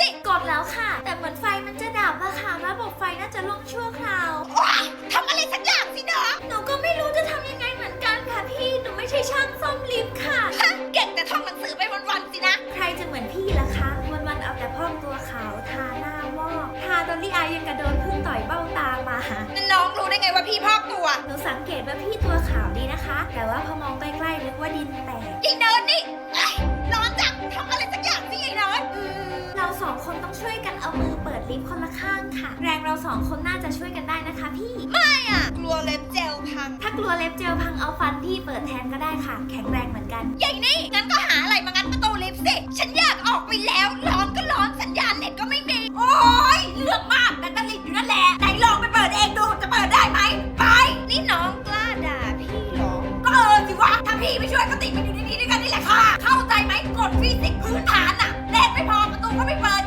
สิ กดแล้วค่ะ แต่เหมือนไฟมันจะดับอะค่ะ ระบบไฟน่าจะล่มชั่วคราวทำอะไรสักอย่างสิเนาะหนูก็ไม่รู้จะทำยังไงเหมือนกันค่ะพี่ หนูไม่ใช่ช่างซ่อมลิฟต์ค่ะ ฮะเก่งแต่ท่องหนังสือไปวันๆสินะ ใครจะเหมือนพี่ล่ะคะ วันวันๆเอาแต่พ่อกตัวขาวทาหน้าวอกทาตอลลี่อายยังกระโดนพึ่งต่อยเบ้าตามา น้องรู้ได้ไงว่าพี่พอกตัว หนูสังเกตว่าพี่ตัวขาวดีนะคะ แต่ว่าพอมองใกล้ๆนึก เอามือเปิดลิฟต์คนละข้างค่ะ แรงเราสองคนน่าจะช่วยกันได้นะคะพี่กลัวเล็บเจลพัง ถ้ากลัวเล็บเจลพังเอาฟันพี่เปิดแทนก็ได้ค่ะ แข็งแรงเหมือนกัน ใหญ่นี่งั้นก็หาอะไรมางัดประตูลิฟต์สิ ฉันอยากออกไปแล้ว ร้อนก็ร้อนสัญญาณเน็ตก็ไม่มี โอ้ยเรื่องมากแต่ตลิดอยู่นั่นแหละไหนลองไปเปิดเองดูจะเปิดได้ไหมไป นี่น้องกล้าด่าพี่เหรอ ก็เออสิวะถ้าพี่ไม่ช่วยก็ติดมันอยู่ในนี้ด้วยกันนี่แหละค่ะ เข้าใจไหมกฎฟิสิกส์พื้นฐานอะแรงไม่พอประตูก็ไม่เปิด